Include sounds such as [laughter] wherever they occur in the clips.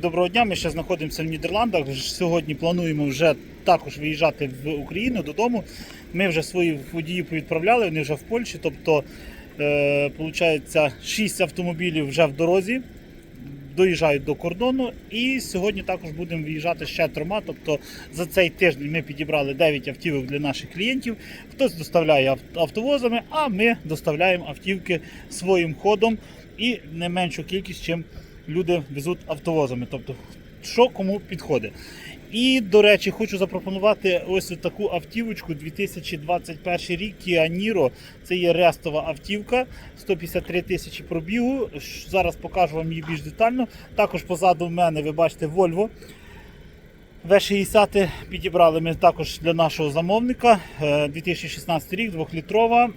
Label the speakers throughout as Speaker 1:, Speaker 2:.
Speaker 1: Доброго дня, ми ще знаходимося в Нідерландах. Сьогодні плануємо вже також виїжджати в Україну додому. Ми вже своїх водіїв повідправляли, вони вже в Польщі. Тобто, е, виходить, 6 автомобілів вже в дорозі, доїжджають до кордону. І сьогодні також будемо виїжджати ще трьома. Тобто за цей тиждень ми підібрали 9 автівок для наших клієнтів. Хтось доставляє автовозами, а ми доставляємо автівки своїм ходом і не меншу кількість, чим люди везуть автовозами. Тобто, що кому підходить. І, до речі, хочу запропонувати ось таку автівочку 2021 рік Kia Niro. Це є рестова автівка, 153 тисячі пробігу. Зараз покажу вам її більш детально. Також позаду мене ви бачите Volvo. В60 підібрали ми також для нашого замовника. Е, 2016 рік, 2-літрова.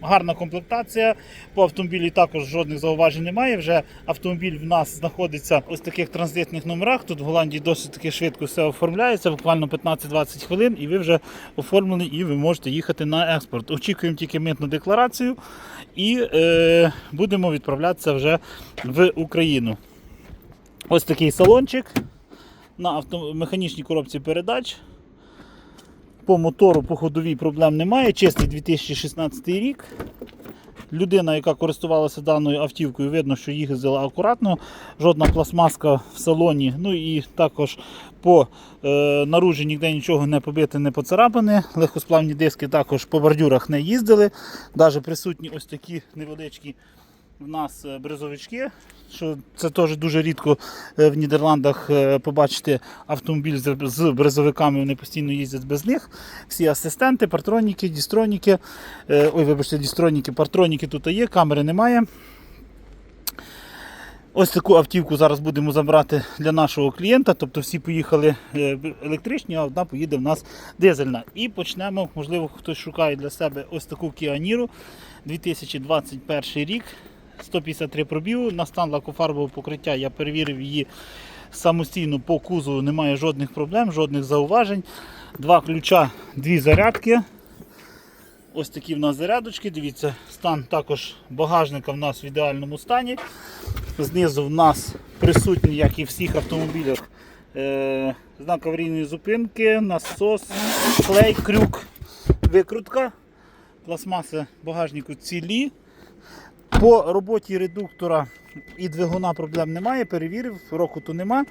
Speaker 1: Гарна комплектація. По автомобілі також жодних зауважень немає. Вже автомобіль в нас знаходиться в ось таких транзитних номерах. Тут в Голландії досить таки швидко все оформляється, буквально 15-20 хвилин, і ви вже оформлені, і ви можете їхати на експорт. Очікуємо тільки митну декларацію і е, будемо відправлятися вже в Україну. Ось такий салончик на авто... механічній коробці передач. По мотору, по ходовій проблем немає. Чистий 2016 рік. Людина, яка користувалася даною автівкою, видно, що їздила акуратно. Жодна пластмаска в салоні. Ну і також по е, наружі ніде нічого не побите, не поцарапане. Легкосплавні диски також по бордюрах не їздили. Навіть присутні ось такі невеличкі в нас е, бризовички, що це теж дуже рідко е, в Нідерландах е, побачити автомобіль з- бризовиками, вони постійно їздять без них. Всі асистенти, партроніки, дістроніки. Ой, вибачте, дістроніки, партроніки тут є, камери немає. Ось таку автівку зараз будемо забрати для нашого клієнта. Тобто всі поїхали електричні, а одна поїде в нас дизельна. І почнемо, можливо, хтось шукає для себе ось таку Niro 2021 рік. 153 пробігу. На стан лакофарбового покриття я перевірив її самостійно по кузову, немає жодних проблем, жодних зауважень. Два ключа, дві зарядки. Ось такі в нас зарядочки. Дивіться, стан також багажника в нас в ідеальному стані. Знизу в нас присутній, як і в всіх автомобілях, е, знак аварійної зупинки, насос, клей, крюк, викрутка. Пластмаси багажнику цілі. По роботі редуктора і двигуна проблем немає, перевірив, року то нема.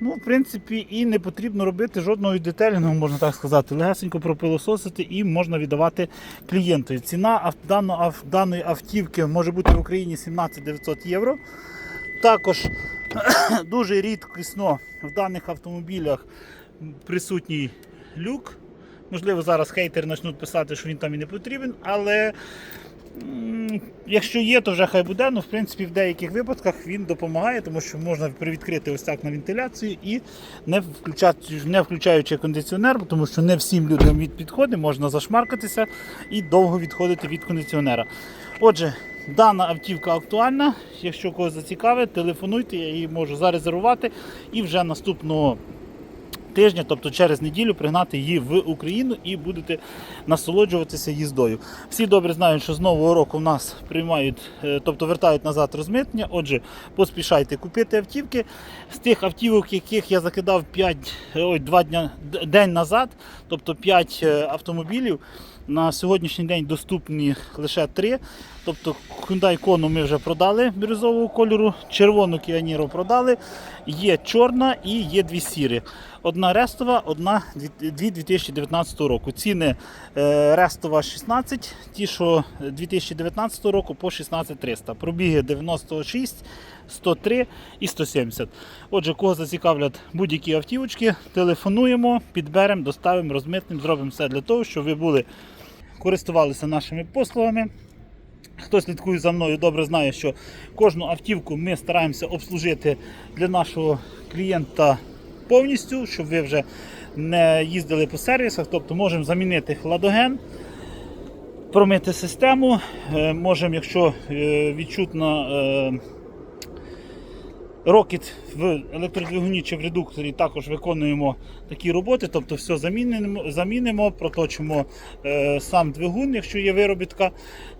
Speaker 1: Ну, в принципі, і не потрібно робити жодного детелінгу, можна так сказати. Легесенько пропилососити і можна віддавати клієнту. Ціна даної, автівки може бути в Україні 17 900 євро. Також [clears throat] дуже рідкісно в даних автомобілях присутній люк. Можливо, зараз хейтери почнуть писати, що він там і не потрібен, але якщо є, то вже хай буде. Ну, в принципі, в деяких випадках він допомагає, тому що можна привідкрити ось так на вентиляцію і не, включати, не включаючи кондиціонер, тому що не всім людям від підходить, можна зашмаркатися і довго відходити від кондиціонера. Отже, дана автівка актуальна. Якщо когось зацікавить, телефонуйте, я її можу зарезервувати і вже наступного тижня, тобто через неділю, пригнати її в Україну і будете насолоджуватися їздою. Всі добре знають, що з нового року в нас приймають, е, тобто вертають назад розмитнення. Отже, поспішайте купити автівки. З тих автівок, яких я закидав 5, ой, 2 дня, день назад, тобто 5 автомобілів. На сьогоднішній день доступні лише 3. Тобто Hyundai Kona ми вже продали бірюзового кольору, червону Niro продали, є чорна і є дві сірі. Одна рестова, одна дві- дві 2019 року. Ціни е, рестова 16, ті, що 2019 року по 16300. Пробіги 96, 103 і 170. Отже, кого зацікавлять будь-які автівочки, телефонуємо, підберемо, доставимо, розмитнемо, зробимо все для того, щоб ви були користувалися нашими послугами. Хто слідкує за мною, добре знає, що кожну автівку ми стараємося обслужити для нашого клієнта повністю, щоб ви вже не їздили по сервісах. Тобто можемо замінити хладоген, промити систему. Е, Можемо, якщо е, відчутно е, Рокіт в електродвигуні чи в редукторі також виконуємо такі роботи, тобто все замінимо, замінимо проточимо сам двигун, якщо є виробітка,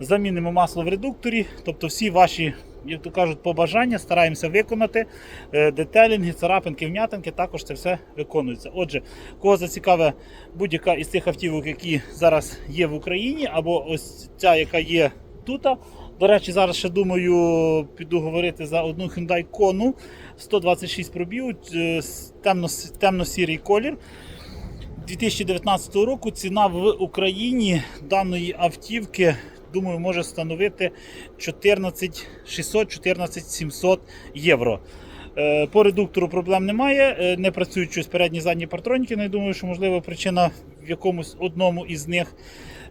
Speaker 1: замінимо масло в редукторі, тобто всі ваші, як то кажуть, побажання стараємося виконати. Е, детелінги, царапинки, вм'ятинки, також це все виконується. Отже, кого зацікаве будь-яка із тих автівок, які зараз є в Україні, або ось ця, яка є тут. До речі, зараз ще думаю, піду говорити за одну Hyundai Kona 126 пробів, е, темно, темно-сірий колір. 2019 року ціна в Україні даної автівки, думаю, може становити 14 600 14 700 євро. Е, По редуктору проблем немає, е, не працюють щось передні задні партроніки. Не думаю, що можливо причина в якомусь одному із них.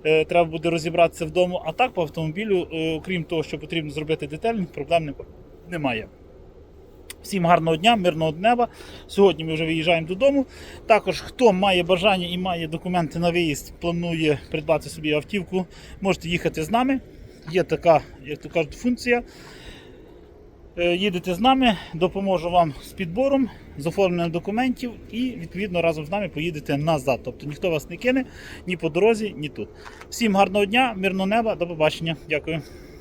Speaker 1: Е, Треба буде розібратися вдома. А так по автомобілю, окрім того, що потрібно зробити детельний, проблем немає. Всім гарного дня, мирного неба. Сьогодні ми вже виїжджаємо додому. Також, хто має бажання і має документи на виїзд, планує придбати собі автівку, можете їхати з нами. Є така, як то кажуть, функція. Е, Їдете з нами, допоможу вам з підбором, з оформленням документів і відповідно разом з нами поїдете назад. Тобто ніхто вас не кине ні по дорозі, ні тут. Всім гарного дня, мирного неба, до побачення. Дякую.